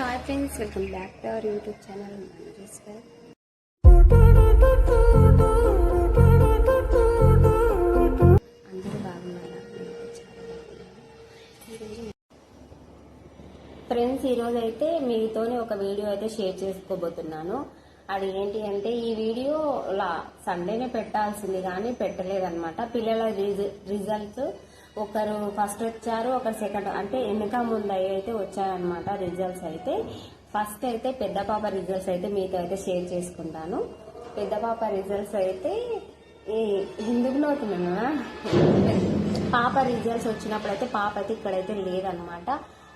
Hi friends welcome back to our YouTube channel Manareshwar అందరూ బాగున్నారా? Friends ఈరోజు అయితే మీతోనే ఒక వీడియో అయితే షేర్ చేసుకోబోతున్నాను. అది ఏంటి అంటే ఈ వీడియో లా సండేనే పెట్టాల్సింది కానీ పెట్టలేదన్నమాట. పిల్లల రిజ- రిజల్ట్స్ ఒకరు ఫస్ట్ వచ్చారు ఒకరు సెకండ్ అంటే వెనుక ముందు అయితే వచ్చారనమాట రిజల్ట్స్ అయితే. ఫస్ట్ అయితే పెద్ద పాప రిజల్ట్స్ అయితే మీతో అయితే షేర్ చేసుకుంటాను. పెద్ద పాప రిజల్ట్స్ అయితే ఈ హిందువులో పాప రిజల్ట్స్ వచ్చినప్పుడు అయితే పాప అయితే ఇక్కడైతే లేదనమాట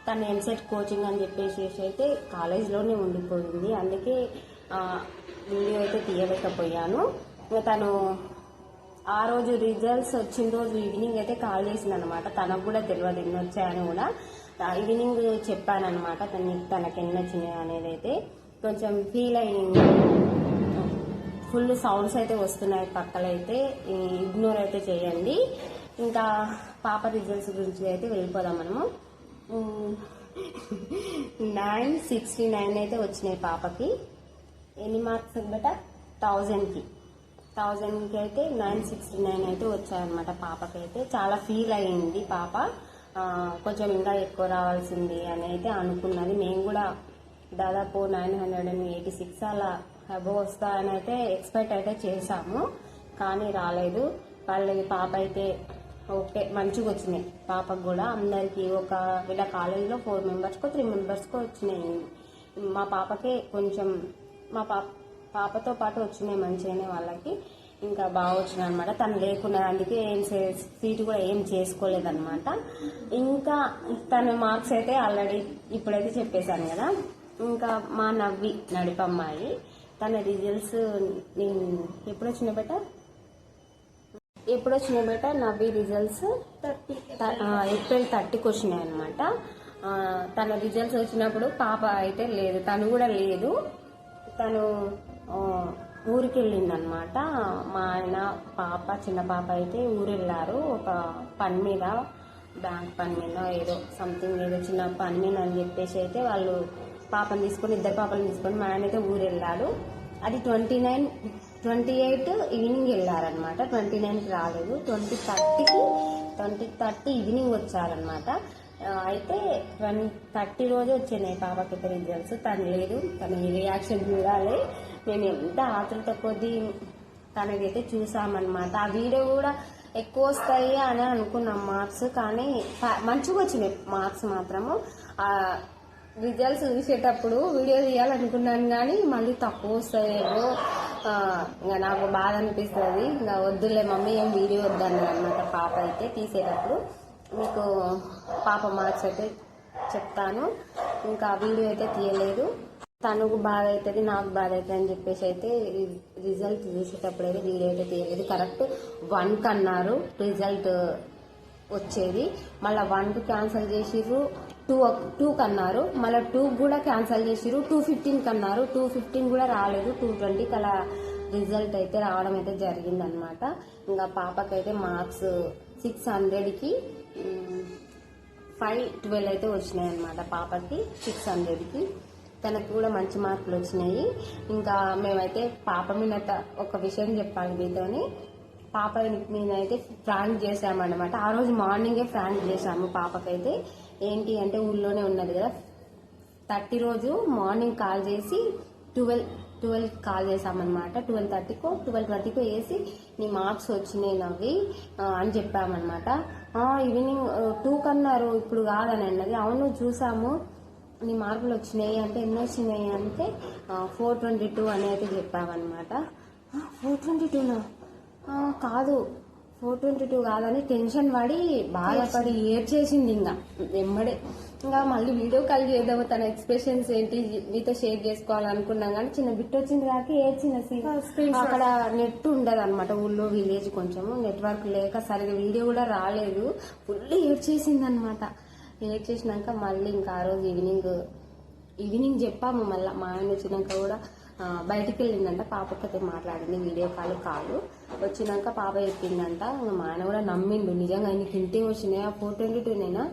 తను ఎంసెట్ కోచింగ్ అని చెప్పేసి అయితే కాలేజ్లోనే ఉండిపోయింది. అందుకే వీడియో అయితే తీయలేకపోయాను. తను ఆ రోజు రిజల్ట్స్ వచ్చిన రోజు ఈవినింగ్ అయితే కాల్ చేసింది అనమాట తనకు కూడా తెలియదు ఎన్ని వచ్చాయని కూడా ఈవినింగ్ చెప్పానమాట తన తనకి ఎన్ని వచ్చినాయి అనేది అయితే కొంచెం ఫీల్ అయ్యింది ఫుల్ సౌండ్స్ అయితే వస్తున్నాయి పక్కలైతే. ఇగ్నోర్ అయితే చేయండి. ఇంకా పాప రిజల్ట్స్ గురించి అయితే వెళ్ళిపోదాం మనము. నైన్ సిక్స్టీ నైన్ అయితే వచ్చినాయి పాపకి. ఎన్ని మార్క్స్ బట థౌజండ్కి థౌజండ్కి అయితే నైన్ సిక్స్టీ నైన్ అయితే వచ్చాయన్నమాట పాపకి అయితే చాలా ఫీల్ అయ్యింది పాప. కొంచెం ఇంకా ఎక్కువ రావాల్సింది అని అయితే అనుకున్నది. మేము కూడా దాదాపు nine hundred and eighty six అలా అబవ్ వస్తాయని అయితే ఎక్స్పెక్ట్ అయితే చేశాము కానీ రాలేదు. వాళ్ళ పాప అయితే ఓకే మంచిగా వచ్చినాయి పాపకు కూడా అందరికీ ఒక వీళ్ళ కాలేజీలో ఫోర్ మెంబర్స్కో త్రీ మెంబర్స్కో వచ్చినాయి. మా పాపకే కొంచెం మా పాప పాపతో పాటు వచ్చినాయి మంచిగానే వాళ్ళకి. ఇంకా బాగా వచ్చినాయి అనమాట తను లేకున్నా అందుకే ఏం సీటు కూడా ఏం చేసుకోలేదన్నమాట. ఇంకా తన మార్క్స్ అయితే ఆల్రెడీ ఇప్పుడైతే చెప్పేశాను కదా. ఇంకా మా నవ్వి నడిపమ్మాయి తన రిజల్ట్స్ నేను ఎప్పుడు వచ్చిన బెట ఎప్పుడు వచ్చినాయి బేట నవ్వి రిజల్ట్స్? ఏప్రిల్ థర్టీకి వచ్చినాయి అనమాట తన రిజల్ట్స్ వచ్చినప్పుడు పాప అయితే లేదు తను కూడా లేదు. తను ఊరికి వెళ్ళిందనమాట మా ఆయన పాప చిన్న పాప అయితే ఊరు వెళ్ళారు ఒక పని మీద బ్యాంక్ పని మీద ఏదో సంథింగ్ ఏదో చిన్న పని మీద అని చెప్పేసి అయితే వాళ్ళు పాపని తీసుకొని ఇద్దరు పాపలను తీసుకొని మా ఆయన అయితే ఊరు వెళ్ళాడు అది twenty nine twenty eight evening వెళ్ళారనమాట. Twenty నైన్కి రాలేదు. ట్వంటీ థర్టీకి ట్వంటీ థర్టీ ఈవినింగ్ వచ్చారనమాట. అయితే ట్వంటీ థర్టీ రోజు వచ్చినాయి పాపకి రిజల్ట్స్ తను లేదు తన రియాక్షన్ చూడాలి. మేము ఎంత ఆతృత కొద్దీ తనకైతే చూసామన్నమాట. ఆ వీడియో కూడా ఎక్కువ వస్తాయి అని అనుకున్నాం మార్క్స్ కానీ మంచిగా వచ్చినాయి మార్క్స్ మాత్రము. ఆ రిజల్ట్స్ చూసేటప్పుడు వీడియో తీయాలనుకున్నాను కానీ మళ్ళీ తక్కువ వస్తాయేమో. ఇంకా నాకు బాధ అనిపిస్తుంది. ఇంకా వద్దులే మమ్మీ ఏం వీడియో వద్దన్నది అనమాట పాప అయితే తీసేటప్పుడు. మీకు పాప మార్క్స్ అయితే చెప్తాను. ఇంకా వీడియో అయితే తీయలేదు. తనకు బాధ అవుతుంది నాకు బాధ అవుతుంది అని చెప్పేసి అయితే రిజల్ట్ చూసేటప్పుడు అయితే వీడియో అయితే తీయలేదు. కరెక్ట్ వన్ కన్నారు రిజల్ట్ వచ్చేది. మళ్ళీ వన్ క్యాన్సిల్ చేసిర్రు టూ టూ కన్నారు. మళ్ళీ టూ కూడా క్యాన్సిల్ చేసిర్రు టూ ఫిఫ్టీన్ కన్నారు. టూ ఫిఫ్టీన్ కూడా రాలేదు. టూ ట్వంటీకి అలా రిజల్ట్ అయితే రావడం అయితే జరిగిందనమాట ఇంకా పాపకైతే మార్క్స్ సిక్స్ హండ్రెడ్కి ఫైవ్ ట్వెల్వ్ అయితే వచ్చినాయి అనమాట పాపకి సిక్స్ హండ్రెడ్కి తనకు కూడా మంచి మార్కులు వచ్చినాయి. ఇంకా మేమైతే పాప మీద ఒక విషయం చెప్పాలి మీతోని. పాప మీద అయితే ఫ్రాంక్ చేసామన్నమాట ఆ రోజు మార్నింగే ఫ్రాంక్ చేసాము పాపకైతే. ఏంటి అంటే ఊళ్ళోనే ఉన్నది కదా. థర్టీ రోజు మార్నింగ్ కాల్ చేసి ట్వెల్వ్ ట్వెల్వ్ కాల్ చేసామన్నమాట ట్వెల్వ్ థర్టీకో ట్వెల్వ్ థర్టీకో వేసి నీ మార్క్స్ వచ్చినాయి నవ్వి అని చెప్పామన్నమాట. ఈవినింగ్ టూ కన్నారు ఇప్పుడు కాదని అన్నది. అవును చూసాము. నీ మార్కులు వచ్చినాయి అంటే ఎన్ని వచ్చినాయి అంటే ఫోర్ ట్వంటీ టూ అని అయితే చెప్పామన్నమాట ఫోర్ ట్వంటీ టూనా కాదు. ఫోర్ ట్వంటీ టూ కాదని టెన్షన్ పడి బాధపడి ఏడ్చేసింది ఇంకా. వెంబడే ఇంకా మళ్ళీ వీడియో కాల్ చేద్దాము తన ఎక్స్ప్రెషన్స్ ఏంటి మీతో షేర్ చేసుకోవాలనుకున్నాం కానీ చిన్న బిట్ వచ్చింది కాక ఏడ్చిన. అక్కడ నెట్ ఉండదు అనమాట ఊళ్ళో విలేజ్ కొంచెము నెట్వర్క్ లేక సరిగా వీడియో కూడా రాలేదు. ఫుల్ ఏడ్చేసింది అనమాట ఏడ్చేసినాక మళ్ళీ ఇంకా ఆ రోజు ఈవినింగ్ ఈవినింగ్ చెప్పాము మళ్ళీ మా ఆయన వచ్చినాక కూడా. బయటికి వెళ్ళిందంట పాపకైతే మాట్లాడింది వీడియో కాల్ కాదు. వచ్చినాక పాప చెప్పిందంట ఇంకా మా ఆయన కూడా నమ్మిండు నిజంగా ఆయనకి ఇంటి వచ్చినాయి? ఆ ఫోర్ ట్వంటీ టూనేనా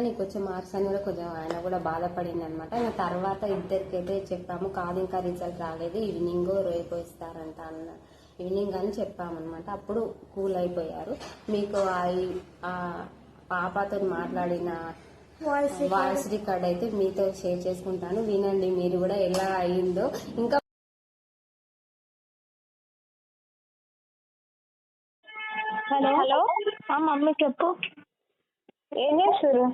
నీకు వచ్చే మార్క్స్ అని కూడా కొంచెం ఆయన కూడా బాధపడింది అనమాట ఇంకా తర్వాత ఇద్దరికైతే చెప్పాము కాదు ఇంకా రిజల్ట్ రాలేదు ఈవినింగ్ రేపు ఇస్తారంట అన్న ఈవినింగ్ అని చెప్పామన్నమాట అప్పుడు కూల్ అయిపోయారు. మీకు ఆ- ఆ పాపతో మాట్లాడిన వాయిస్ రికార్డ్. అయితే మీతో షేర్ చేసుకుంటాను. వినండి మీరు కూడా ఎలా అయిందో. ఇంకా హలో? హలో? మమ్మీ చెప్పు. ఏం చేస్తారు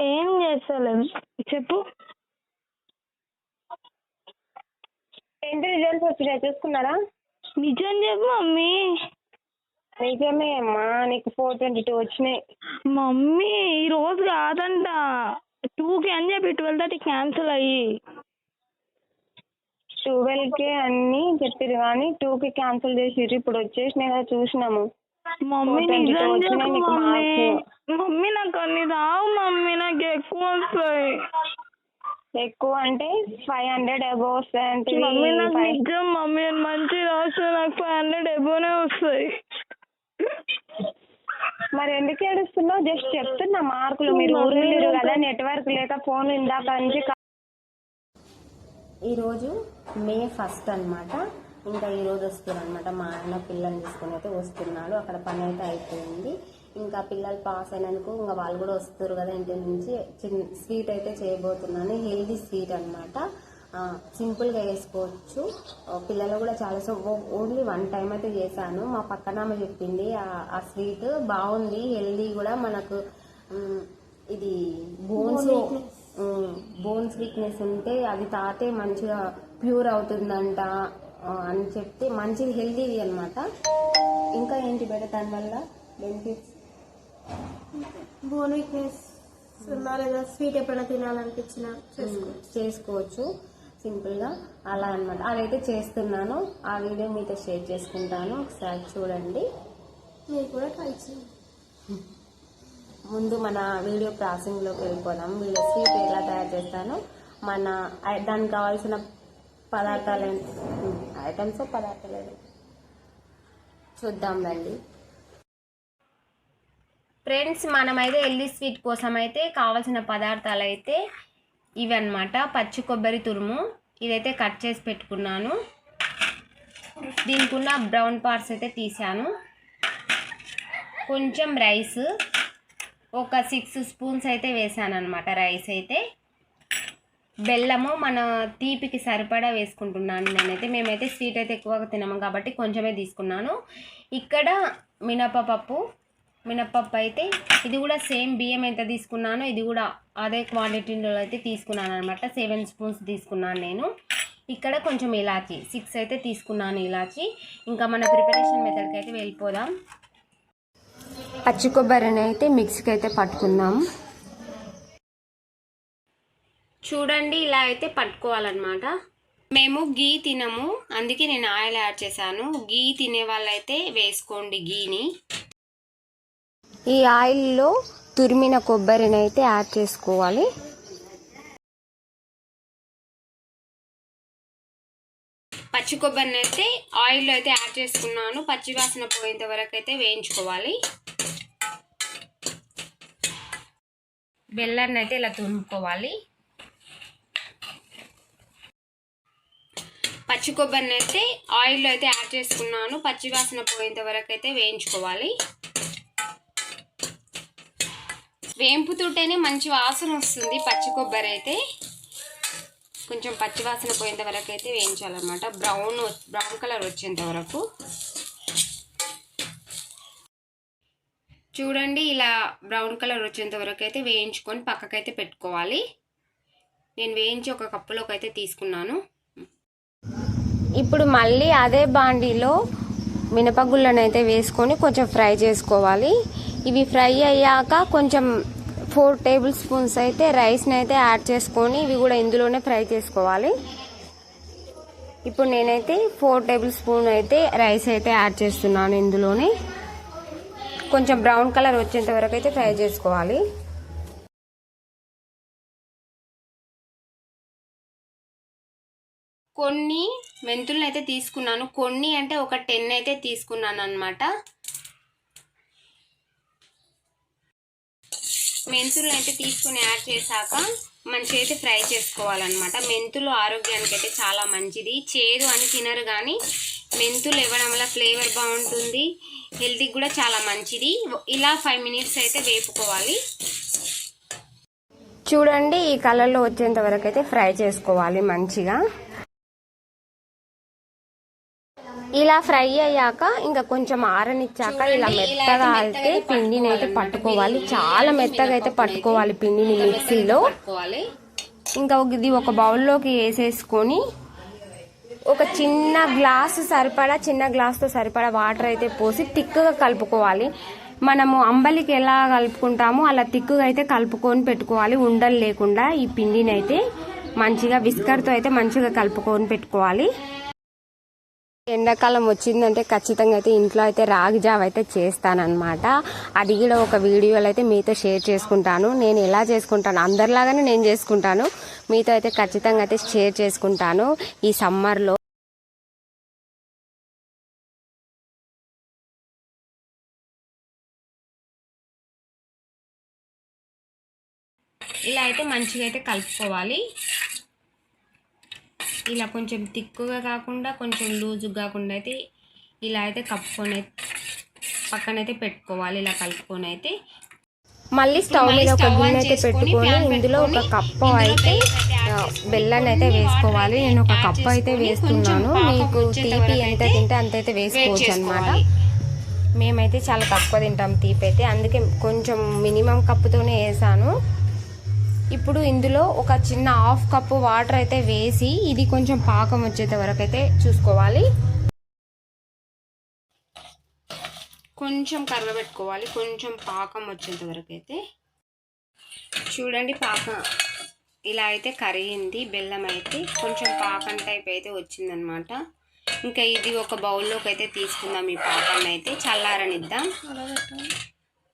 ఏం చేస్తలేం. చెప్పు. టెన్త్ రిజల్ట్స్ వచ్చినాయి? చూసుకున్నారా? నిజం చెప్పు మమ్మీ. నిజమే అమ్మా నీకు ఫోర్ ట్వంటీ టూ వచ్చినాయి. మమ్మీ ఈ రోజు కాదంట. టూకి అని చెప్పి ట్వెల్వ్ థర్టీ క్యాన్సిల్ అయ్యి. ట్వెల్వ్కి అన్ని చెప్పారు కానీ టూ కి క్యాన్సిల్ చేసిర్రు ఇప్పుడు వచ్చేసినాయి కదా చూసినాము. మమ్మీ 422 నిజం చెప్పు మమ్మీ. నాకు అన్ని రావు మమ్మీ నాకు ఎక్కువ వస్తాయి. ఎక్కువ అంటే ఫైవ్ హండ్రెడ్ అబోవ్ వస్తాయి మమ్మీ నాకు నిజం మమ్మీ మంచి రాస్తే నాకు ఫైవ్ హండ్రెడ్ ఎబోనే వస్తాయి. మరి ఎందుకు ఏడుస్తున్నావు? జస్ట్ చెప్తున్నా మార్కులు మీరు ఊరు వెళ్ళారు కదా నెట్వర్క్ లేక ఫోన్ ఇందాక నుంచి ఈరోజు మే ఫస్ట్ అన్నమాట. ఇంకా ఈరోజు వస్తున్నారు అనమాట మా ఆయన పిల్లల్ని తీసుకుని అయితే వస్తున్నాడు అక్కడ పని అయితే అయిపోయింది. ఇంకా పిల్లలు పాస్ అయినందుకు ఇంకా వాళ్ళు కూడా వస్తారు కదా ఇంటి నుంచి. చిన్న స్వీట్ అయితే చేయబోతున్నాను. హెల్దీ స్వీట్ అనమాట సింపుల్గా వేసుకోవచ్చు పిల్లలు కూడా చాలా సో ఓన్లీ వన్ టైం అయితే చేశాను. మా పక్కన ఆమె చెప్పింది ఆ- స్వీట్ బాగుంది హెల్దీ కూడా మనకు ఇది బోన్స్ బోన్స్ వీక్నెస్ ఉంటే అది తాతే మంచిగా ప్యూర్ అవుతుందంట అని చెప్తే మంచిది హెల్దీది అనమాట ఇంకా ఏంటి బెటర్ దానివల్ల బెనిఫిట్స్? బోన్ వీక్నెస్ లేదా స్వీట్ ఎప్పుడైనా తినాలనిపించినా చేసుకో చేసుకోవచ్చు. సింపుల్గా అలా అన్నమాట. అదైతే చేస్తున్నాను. ఆ వీడియో మీతో షేర్ చేసుకుంటాను. ఒకసారి చూడండి. మీరు కూడా ట్రై చేయండి. ముందు మన వీడియో ప్రాసెసింగ్లోకి వెళ్ళిపోదాం. వీడియో స్వీట్ ఎలా తయారు చేస్తానో? మన దానికి కావాల్సిన పదార్థాలు ఐటమ్స్ పదార్థాలు చూద్దాం రండి ఫ్రెండ్స్ మనమైతే ఎల్లి స్వీట్ కోసం అయితే కావాల్సిన పదార్థాలు అయితే ఇవి అన్నమాట పచ్చి కొబ్బరి తురుము. ఇదైతే కట్ చేసి పెట్టుకున్నాను. దీనికి ఉన్న బ్రౌన్ పార్ట్స్ అయితే తీసాను కొంచెం రైస్. ఒక సిక్స్ స్పూన్స్ అయితే వేసాను అనమాట రైస్ అయితే. బెల్లము మన తీపికి సరిపడా వేసుకుంటున్నాను నేనైతే. మేమైతే స్వీట్ అయితే ఎక్కువగా తినము కాబట్టి కొంచెమే తీసుకున్నాను. ఇక్కడ మినపప్పు మినప్పప్పు అయితే ఇది కూడా సేమ్ బియ్యం ఎంత తీసుకున్నానో ఇది కూడా అదే క్వాంటిటీలో అయితే తీసుకున్నాను అనమాట సెవెన్ స్పూన్స్ తీసుకున్నాను నేను. ఇక్కడ కొంచెం ఇలాచి సిక్స్ అయితే తీసుకున్నాను ఇలాచి. ఇంకా మన ప్రిపరేషన్ మెథడ్కి అయితే వెళ్ళిపోదాం. పచ్చి కొబ్బరిని అయితే మిక్సీకి అయితే పట్టుకుందాం. చూడండి ఇలా అయితే పట్టుకోవాలన్నమాట. మేము గీ తినము అందుకే నేను ఆయిల్ యాడ్ చేశాను. గీ తినే వాళ్ళైతే వేసుకోండి గీని. ఈ ఆయిల్లో తురిమిన కొబ్బరిని అయితే యాడ్ చేసుకోవాలి. పచ్చి కొబ్బరిని అయితే ఆయిల్లో అయితే యాడ్ చేసుకున్నాను. పచ్చి వాసన పోయేంత వరకు అయితే వేయించుకోవాలి. బెల్లాన్ని అయితే ఇలా తురుముకోవాలి. పచ్చి కొబ్బరిని అయితే ఆయిల్లో అయితే యాడ్ చేసుకున్నాను. పచ్చి వాసన పోయేంత వరకు అయితే వేయించుకోవాలి. వేంపుతుంటేనే మంచి వాసన వస్తుంది. పచ్చి కొబ్బరి అయితే కొంచెం పచ్చి వాసన పోయేంత వరకు అయితే వేయించాలన్నమాట. బ్రౌన్ బ్రౌన్ కలర్ వచ్చేంత వరకు. చూడండి ఇలా బ్రౌన్ కలర్ వచ్చేంత వరకు అయితే వేయించుకొని పక్కకైతే పెట్టుకోవాలి. నేను వేయించి ఒక కప్పులోకి అయితే తీసుకున్నాను. ఇప్పుడు మళ్ళీ అదే బాండీలో మినపగుళ్ళను అయితే వేసుకొని కొంచెం ఫ్రై చేసుకోవాలి. ఇవి ఫ్రై అయ్యాక కొంచెం ఫోర్ టేబుల్ స్పూన్స్ అయితే రైస్ని అయితే యాడ్ చేసుకొని ఇవి కూడా ఇందులోనే ఫ్రై చేసుకోవాలి. ఇప్పుడు నేనైతే ఫోర్ టేబుల్ స్పూన్ అయితే రైస్ అయితే యాడ్ చేస్తున్నాను ఇందులోనే. కొంచెం బ్రౌన్ కలర్ వచ్చేంత వరకు అయితే ఫ్రై చేసుకోవాలి. కొన్ని మెంతులను అయితే తీసుకున్నాను. కొన్ని అంటే ఒక టెన్ అయితే తీసుకున్నాను అనమాట మెంతులు అయితే తీసుకుని యాడ్ చేశాక మంచిగా అయితే ఫ్రై చేసుకోవాలన్నమాట. మెంతులు ఆరోగ్యానికి అయితే చాలా మంచిది. చేదు అని తినరు కానీ మెంతులు ఇవ్వడం వల్ల ఫ్లేవర్ బాగుంటుంది. హెల్తీకి కూడా చాలా మంచిది. ఇలా ఫైవ్ మినిట్స్ అయితే వేపుకోవాలి. చూడండి ఈ కలర్లో వచ్చేంత వరకు అయితే ఫ్రై చేసుకోవాలి మంచిగా. ఇలా ఫ్రై అయ్యాక ఇంకా కొంచెం ఆరనిచ్చాక ఇలా మెత్తగా అయితే పిండిని అయితే పట్టుకోవాలి. చాలా మెత్తగా అయితే పట్టుకోవాలి. పిండిని మిక్సీలో. ఇంకా ఇది ఒక బౌల్లోకి వేసేసుకొని ఒక చిన్న గ్లాసు సరిపడా చిన్న గ్లాస్తో సరిపడా వాటర్ అయితే పోసి తిక్కుగా కలుపుకోవాలి. మనము అంబలికి ఎలా కలుపుకుంటామో అలా తిక్కుగా అయితే కలుపుకొని పెట్టుకోవాలి. ఉండలు లేకుండా ఈ పిండిని అయితే మంచిగా విస్కర్తో అయితే మంచిగా కలుపుకొని పెట్టుకోవాలి. ఎండాకాలం వచ్చిందంటే ఖచ్చితంగా అయితే ఇంట్లో అయితే రాగి జావ అయితే చేస్తానమాట అది కూడా ఒక వీడియోలో అయితే మీతో షేర్ చేసుకుంటాను. నేను ఎలా చేసుకుంటాను? అందరిలాగానే నేను చేసుకుంటాను. మీతో అయితే ఖచ్చితంగా అయితే షేర్ చేసుకుంటాను ఈ సమ్మర్లో. ఇలా అయితే మంచిగా అయితే కలుపుకోవాలి. ఇలా కొంచెం తిక్కుగా కాకుండా కొంచెం లూజుగా కాకుండా అయితే ఇలా అయితే కప్పుకొని అయితే పక్కనైతే పెట్టుకోవాలి. ఇలా కలుపుకొని అయితే మళ్ళీ స్టవ్ మీద ఒక గిన్నె అయితే పెట్టుకొని ఇందులో ఒక కప్పు అయితే బెల్లాన్ని అయితే వేసుకోవాలి. నేను ఒక కప్పు అయితే వేస్తున్నాను. మీకు తీపి ఎంత తింటే అంత అయితే వేసుకోవచ్చు అనమాట మేమైతే చాలా తక్కువ తింటాం తీపి అయితే. అందుకే కొంచెం మినిమం కప్పుతోనే వేసాను. ఇప్పుడు ఇందులో ఒక చిన్న హాఫ్ కప్పు వాటర్ అయితే వేసి ఇది కొంచెం పాకం వచ్చేంత వరకు అయితే చూసుకోవాలి. కొంచెం కరగబెట్టుకోవాలి కొంచెం పాకం వచ్చేంత వరకు అయితే. చూడండి పాకం ఇలా అయితే కరిగింది. బెల్లం అయితే కొంచెం పాకం టైప్ అయితే వచ్చిందనమాట. ఇంకా ఇది ఒక బౌల్లోకి అయితే తీసుకుందాం ఈ పాకాన్ని అయితే. చల్లారనిద్దాం.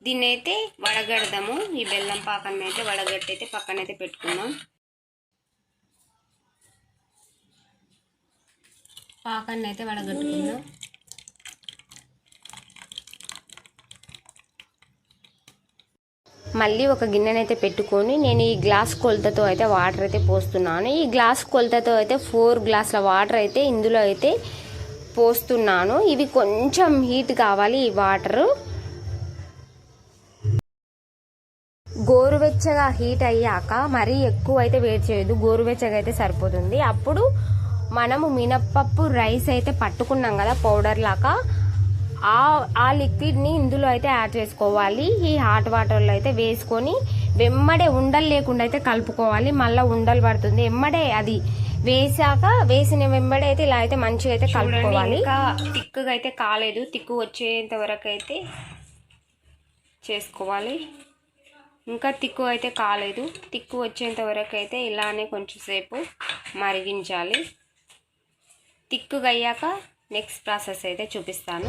దీన్ని అయితే వడగడదాము. ఈ బెల్లం పాకాన్ని అయితే వడగట్టి అయితే పక్కన అయితే పెట్టుకుందాం. పాకాన్ని అయితే వడగట్టుకుందాం. మళ్ళీ ఒక గిన్నెనైతే పెట్టుకొని నేను ఈ గ్లాస్ కొలతతో అయితే వాటర్ అయితే పోస్తున్నాను. ఈ గ్లాస్ కొలతతో అయితే ఫోర్ గ్లాసుల వాటర్ అయితే ఇందులో అయితే పోస్తున్నాను. ఇవి కొంచెం హీట్ కావాలి ఈ వాటరు. గోరువెచ్చగా హీట్ అయ్యాక మరీ ఎక్కువ అయితే వేడి చేయదు గోరువెచ్చగా అయితే సరిపోతుంది. అప్పుడు మనము మినప్పప్పు రైస్ అయితే పట్టుకున్నాం కదా పౌడర్ లాగా. ఆ ఆ లిక్విడ్ని ఇందులో అయితే యాడ్ చేసుకోవాలి. ఈ హాట్ వాటర్లో అయితే వేసుకొని వెమ్మడే ఉండలు లేకుండా అయితే కలుపుకోవాలి. మళ్ళీ ఉండలు పడుతుంది. ఎమ్మడే అది వేసాక వేసిన వెంబడే అయితే ఇలా అయితే మంచిగా అయితే కలుపుకోవాలి. ఇంకా తిక్కుగా అయితే కాలేదు. తిక్కు వచ్చేంత వరకు అయితే చేసుకోవాలి. ఇంకా తిక్కు అయితే కాలేదు. తిక్కు వచ్చేంత వరకు అయితే ఇలానే కొంచెం సేపు మరిగించాలి. తిక్కుగా అయ్యాక నెక్స్ట్ ప్రాసెస్ అయితే చూపిస్తాను.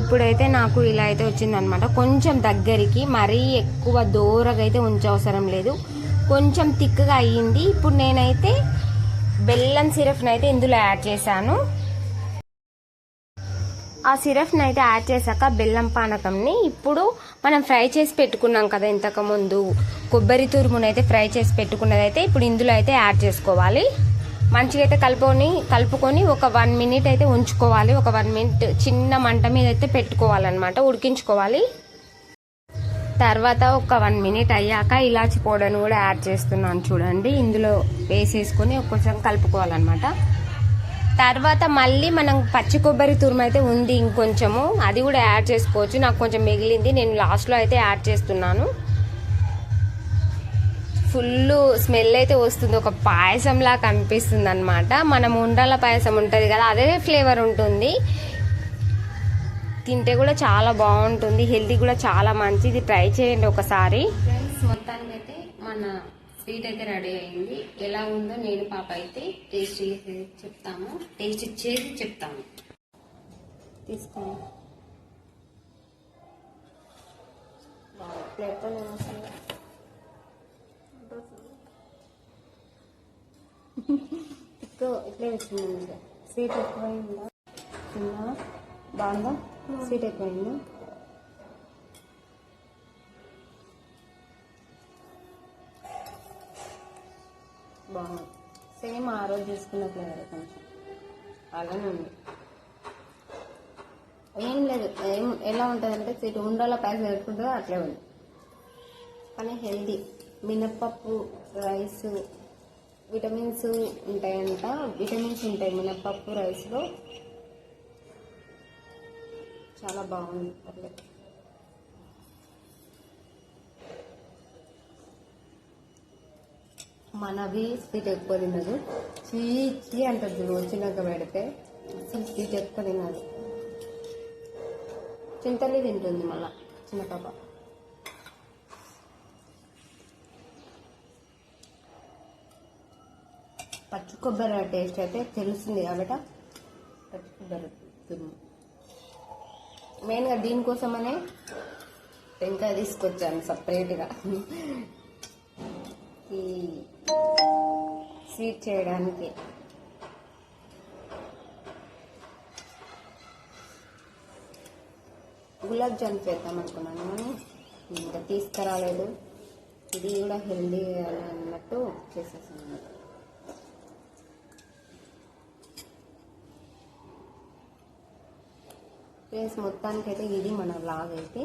ఇప్పుడైతే నాకు ఇలా అయితే వచ్చిందనమాట కొంచెం దగ్గరికి మరీ ఎక్కువ దూరగా అయితే ఉంచవసరం లేదు. కొంచెం తిక్కుగా అయ్యింది. ఇప్పుడు నేనైతే బెల్లం సిరప్ని అయితే ఇందులో యాడ్ చేశాను. ఆ సిరప్ని అయితే యాడ్ చేశాక బెల్లం పానకంని ఇప్పుడు మనం ఫ్రై చేసి పెట్టుకున్నాం కదా ఇంతకుముందు కొబ్బరి తురుమును అయితే ఫ్రై చేసి పెట్టుకున్నది అయితే ఇప్పుడు ఇందులో అయితే యాడ్ చేసుకోవాలి. మంచిగా అయితే కలుపుకొని కలుపుకొని ఒక వన్ మినిట్ అయితే ఉంచుకోవాలి. ఒక వన్ మినిట్ చిన్న మంట మీద అయితే పెట్టుకోవాలన్నమాట ఉడికించుకోవాలి. తర్వాత ఒక వన్ మినిట్ అయ్యాక ఇలాచి పౌడర్ని కూడా యాడ్ చేస్తున్నాను చూడండి. ఇందులో వేసేసుకొని కొంచెం కలుపుకోవాలన్నమాట. తర్వాత మళ్ళీ మనం పచ్చి కొబ్బరి తురుము అయితే ఉంది ఇంకొంచెము. అది కూడా యాడ్ చేసుకోవచ్చు. నాకు కొంచెం మిగిలింది. నేను లాస్ట్లో అయితే యాడ్ చేస్తున్నాను. ఫుల్ స్మెల్ అయితే వస్తుంది. ఒక పాయసంలా కనిపిస్తుంది అనమాట మనం ఉండాల పాయసం ఉంటుంది కదా అదే ఫ్లేవర్ ఉంటుంది. తింటే కూడా చాలా బాగుంటుంది. హెల్తీ కూడా చాలా మంచిది. ట్రై చేయండి ఒకసారి. మొత్తానికి అయితే మన స్వీట్ అయితే రెడీ అయింది. ఎలా ఉందో నేను పాప అయితే టేస్ట్ చేసి చెప్తాము. టేస్ట్ చేసి చెప్తాము. తీసుకోండి. ప్లేట్తో నేను అసలు ఎక్కువ ఇట్లే వచ్చింది స్వీట్ ఎక్కువైందా? తిన్నా బాగుందా? స్వీట్ ఎక్కువైందా? బాగుంది. సేమ్ ఆ రోజు తీసుకున్న ఫ్లేవర్ కొంచెం. అలానే ఉంది. ఏం లేదు ఏం ఎలా ఉంటుందంటే స్వీట్ ఉండలో ప్యాక్ జరుపుకుంటుందో అట్లే ఉంది. కానీ హెల్దీ మినప్పప్పు రైస్ విటమిన్స్ ఉంటాయంట. విటమిన్స్ ఉంటాయి. మినప్పప్పు రైస్లో చాలా బాగుంది. పర్లేదు మనవి స్వీట్ ఎక్కువ తినదు. చీ చీ అంటది వచ్చినాక పెడితే. అసలు స్వీట్ ఎక్కువ తినదు. చింతలే తింటుంది మళ్ళా చిన్న పాప. పచ్చి కొబ్బరి టేస్ట్ అయితే తెలుస్తుంది కాబట్టి పచ్చి కొబ్బరి తురుము మెయిన్గా దీనికోసమనే టెంకాయ తీసుకొచ్చాను సపరేట్గా. ఈ స్వీట్ చేయడానికి. గులాబ్ జామ్ చేద్దాం అనుకున్నాను కానీ ఇంకా తీసుకురాలేదు. ఇది కూడా హెల్దీ అన్నట్టు చేసేసాను ప్లేస్ మొత్తానికైతే ఇది మన వ్లాగ్ అయితే.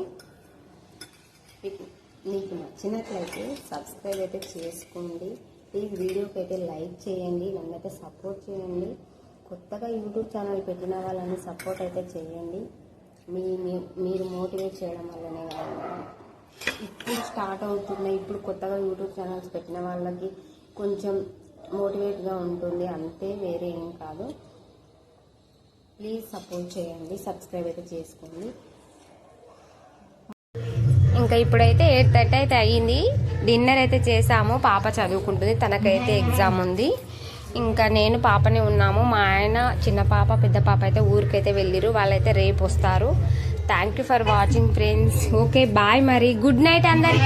మీకు నచ్చినట్లయితే సబ్స్క్రైబ్ అయితే చేసుకోండి. ప్లీజ్ వీడియోకి అయితే లైక్ చేయండి నన్నైతే సపోర్ట్ చేయండి. కొత్తగా యూట్యూబ్ ఛానల్ పెట్టిన వాళ్ళని సపోర్ట్ అయితే చేయండి. మీ మీరు మోటివేట్ చేయడం వల్లనే ఇప్పుడు స్టార్ట్ అవుతున్నాయి ఇప్పుడు కొత్తగా యూట్యూబ్ ఛానల్స్ పెట్టిన వాళ్ళకి కొంచెం మోటివేట్గా ఉంటుంది అంతే వేరే ఏం కాదు. ప్లీజ్ సపోర్ట్ చేయండి సబ్స్క్రైబ్ అయితే చేసుకోండి. ఇంకా ఇప్పుడైతే ఎయిట్ థర్టీ అయితే అయ్యింది. డిన్నర్ అయితే చేసాము పాప చదువుకుంటుంది తనకైతే ఎగ్జామ్ ఉంది. ఇంకా నేను పాపనే ఉన్నాము. మా ఆయన చిన్న పాప పెద్ద పాప అయితే ఊరికైతే వెళ్ళిరు. వాళ్ళైతే రేపు వస్తారు. Thank you for watching friends okay bye మరి. గుడ్ నైట్ అందరికీ.